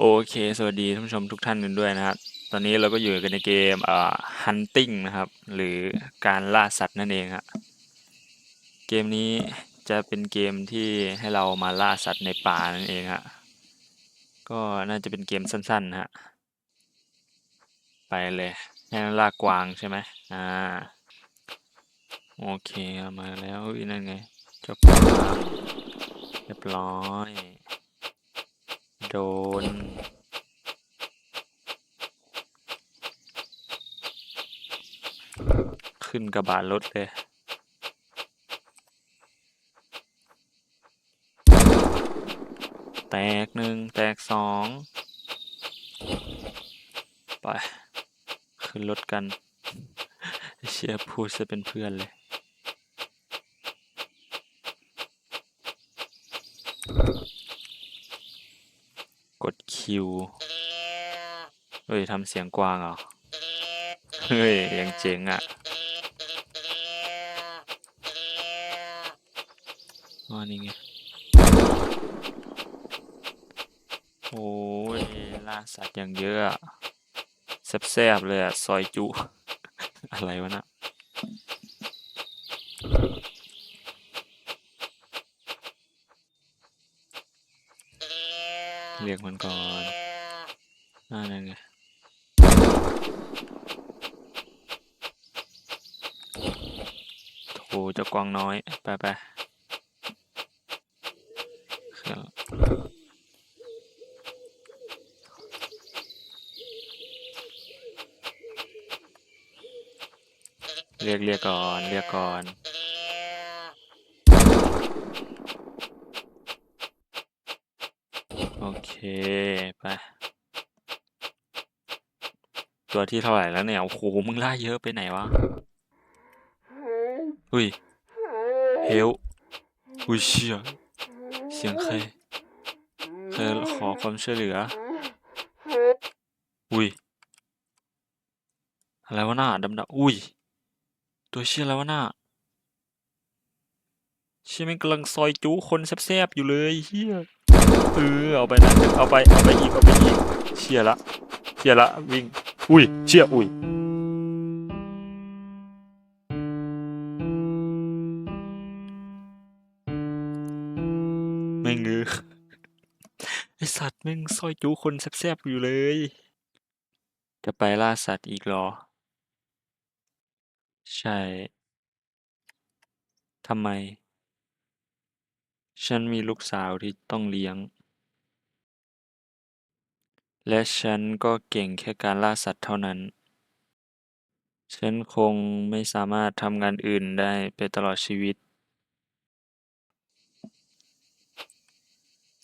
โอเค สวัสดีท่านผู้ชมทุกท่านกันด้วยนะครับ ตอนนี้เราก็อยู่กันในเกมอ่า hunting นะครับ หรือการล่าสัตว์นั่นเองครับเกมนี้จะเป็นเกมที่ให้เรามาล่าสัตว์ในป่านั่นเองฮะ ก็น่าจะเป็นเกมสั้นๆนะฮะ ไปเลยให้ล่ากวางใช่ไหมอ่า โอเค มาแล้วอุ๊ยนั่นไงเจ้ากวาเรียบร้อย โดน ขึ้นกระบะรถเลย แตกหนึ่งแตกสองไป ขึ้นรถกัน เชียร์พูดจะเป็นเพื่อนเลย กด คิว เฮ้ยทำเสียงกวางเหรอ เฮ้ย ยังเจ๋งอะอ๋อนี่ไง โอ้ยล่าสัตว์อย่างเยอะแซ่บๆเลยอะ ซอยจุ อะไรวะนะ เรียกมันก่อนอ่านั่นไงโถเจ้ากวางน้อย ไปไปเรียกเรียกก่อน เรียกก่อน โอ เค ไป ตัวที่เท่าไหร่แล้วเนี่ย โอ้โห มึงล่าเยอะไปไหนวะ อุ้ย เฮลอุ้ยเชี่ยเสียงใครใครขอความช่วยเหลือ อุ้ย อะไรวะหน้าดำดำอุ้ย ตัวเชี่ยอะไรวะหน้าเชี่ยม่งกำลังซอยจูคนแซบๆอยู่เลยเฮีย เออเอาไปนะเอาไปเอาไปอีกเอาไปอีกเชี่ยละเชี่ยละวิ่งอุ้ยเชี่ยอุ้ยแม่งเออไอสัตว์แม่งซอยจูคนแซบๆอยู่เลย จะไปล่าสัตว์อีกหรอ ใช่ทำไม ฉันมีลูกสาวที่ต้องเลี้ยง และฉันก็เก่งแค่การล่าสัตว์เท่านั้น ฉันคงไม่สามารถทำงานอื่นได้ไปตลอดชีวิต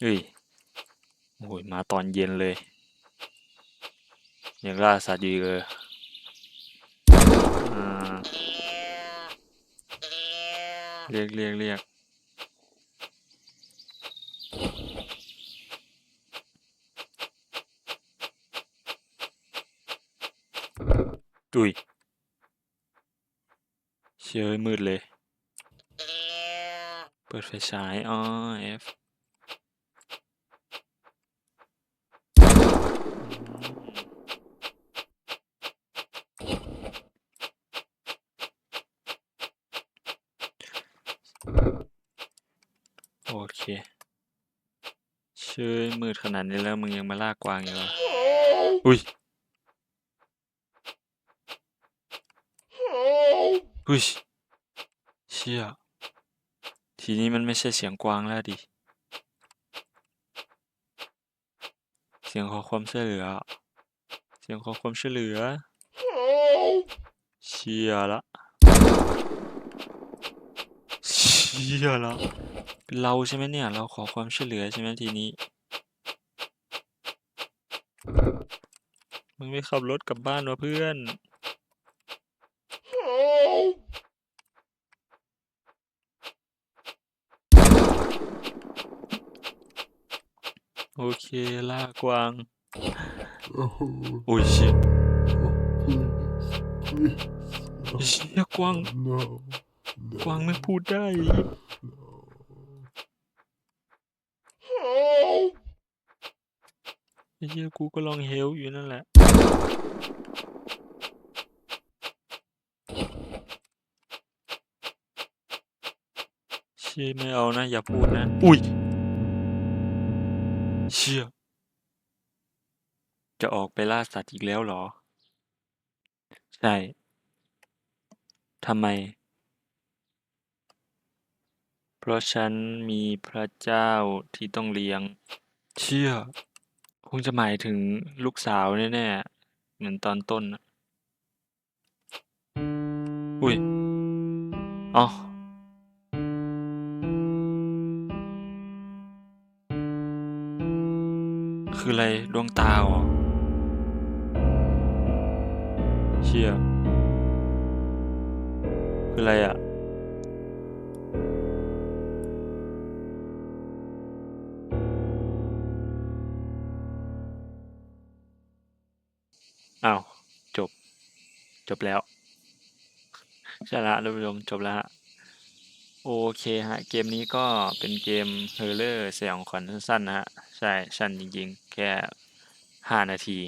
เฮ้ยโอ้ยมาตอนเย็นเลย ยังล่าสัตว์อยู่เลยเรียกเรียกเรียก ดุยเชื่อมืดเลย เปิดไฟฉายอ๋อ F โอเคเชื่อมืดขนาดนี้แล้วมึงยังมาลากกวางอยู่เหรออุ้ย อุ้ยเชี่ยทีนี้มันไม่ใช่เสียงกวางแล้วดิ เสียงขอความช่วยเหลือ เสียงขอความช่วยเหลือ เชี่ยละ เชี่ยละเป็นเราใช่ไหมเนี่ย เราขอความช่วยเหลือใช่ไหมทีนี้ มึงไม่ขับรถกลับบ้านวะเพื่อน โอเค ล่ากวาง Oh, อุ้ยเชี่ย please, please, เชี่ยกวาง no, กวางไม่พูดได้ไอไอ้เหี้ยกูก็ลองเฮลอยู่นั่นแหละ เชี่ยไม่เอานะ อย่าพูดนะ อุ้ยเชี่ย จะออกไปล่าสัตว์อีกแล้วเหรอ ใช่ ทำไม เพราะฉันมีพระเจ้าที่ต้องเลี้ยง เชี่ย คงจะหมายถึงลูกสาวแน่ๆ เหมือนตอนต้นน่ะอุ้ยอ๋อ คืออะไร ดวงตาเหรอเชี่ยคืออะไรอะอ้าว จบ จบแล้วใช่ล้วท่านผู้ชมจบแล้วฮะ โอเคฮะ เกมนี้ก็เป็นเกม Horror สยองขวัญสั้นๆนะฮะ ใช่สั้นจริงๆ แค่ 5 นาที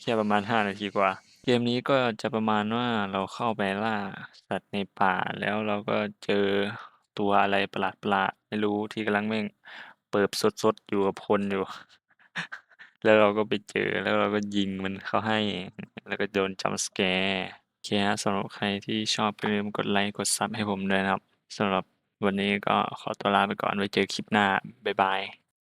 แค่ประมาณ 5 นาทีกว่า เกมนี้ก็จะประมาณว่าเราเข้าไปล่าสัตว์ในป่าแล้วเราก็เจอตัวอะไรประหลาดๆไม่รู้ที่กำลังแม่งเปิบสดๆ อยู่กับคนอยู่ แล้วเราก็ไปเจอแล้วเราก็ยิงมันเข้าให้ แล้วก็โดน jump scare โอเคฮะสำหรับใครที่ชอบอย่าลืมกดไลค์กดซับให้ผมด้วยนะครับสำหรับ วันนี้ก็ขอตัวลาไปก่อน ไว้เจอคลิปหน้า บ๊ายบาย